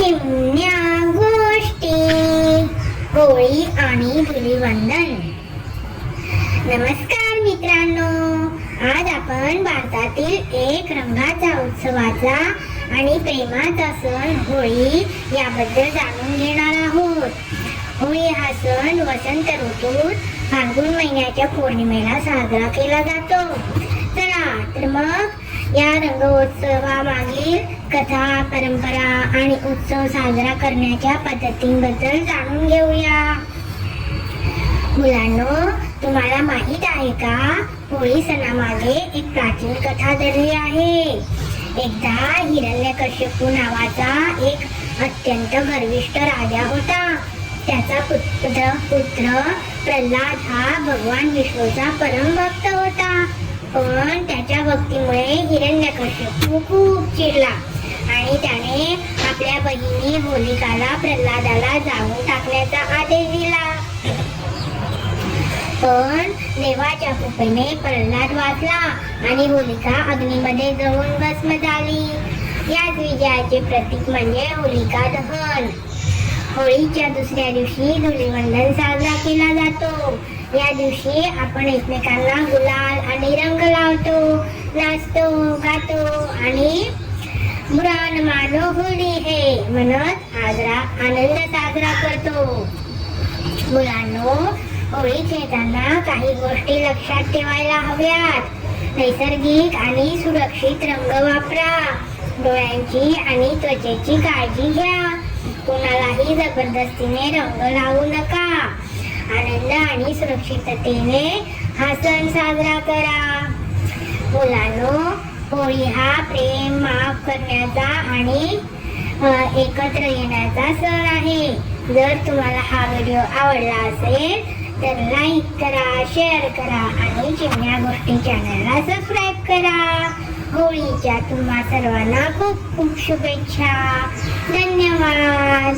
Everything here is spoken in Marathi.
चिमण्या गोष्टी. होळी आणि धुलीवंदन. नमस्कार मित्रांनो. आज आपण भारतातील एक रंगाचा उत्सवाचा आणि प्रेमाचा सण होळी याबद्दल जाणून घेणार आहोत. होळी हा सण वसंत ऋतूत फाल्गुन महिन्याच्या पौर्णिमेला साजरा केला जातो. चला तर मग या रंगोत्सवामागील कथा परंपरा आणि उत्सव साजरा करण्याच्या पद्धतींबद्दल जाणून घेऊया. मुलांनो तुम्हाला माहीत आहे का? होळी सणामागे एक प्राचीन कथा दडली आहे. एकदा हिरण्यकश्यपू नावाचा एक अत्यंत गर्विष्ठ राजा होता. त्याचा पुत्र पुत्र प्रल्हाद हा भगवान विष्णूचा परम भक्त होता. पण त्याच्या भक्तीमुळे हिरण्यकश्यपू खूप चिडला. आणि त्याने आपल्या बहिणी होलिकाला प्रल्हादाला जाऊन टाकण्याचा आदेश दिला. पण देवाच्या कृपेने प्रल्हाद वाचला आणि होलिका अग्नीमध्ये जळून भस्म झाली. याच विजयाचे प्रतीक म्हणजे होलिका दहन. होळीच्या दुसऱ्या दिवशी धुलीवंदन साजरा केला जातो. या दिवशी आपण एकमेकांना गुलाल आणि रंग लावतो नाचतो गातो आणि मुरान मानो होळी हे म्हणत आजरा आनंद साजरा करतो. मुलांनो होळी खेळताना काही गोष्टी लक्षात ठेवायला हव्यात. नैसर्गिक आणि सुरक्षित रंग वापरा. डोळ्यांची आणि त्वचेची काळजी घ्या. कोणालाही जबरदस्तीने रंग लावू नका. आनंद आणि सुरक्षिततेने हा सण साजरा करा. मुलांनो होळी हा प्रेम माफ करण्याचा आणि एकत्र येण्याचा सण आहे. जर तुम्हाला हा व्हिडिओ आवडला असेल तर लाईक करा शेअर करा आणि चिमण्या गोष्टी चॅनलला सबस्क्राईब करा. होळीच्या तुम्हा सर्वांना खूप खूप शुभेच्छा. धन्यवाद.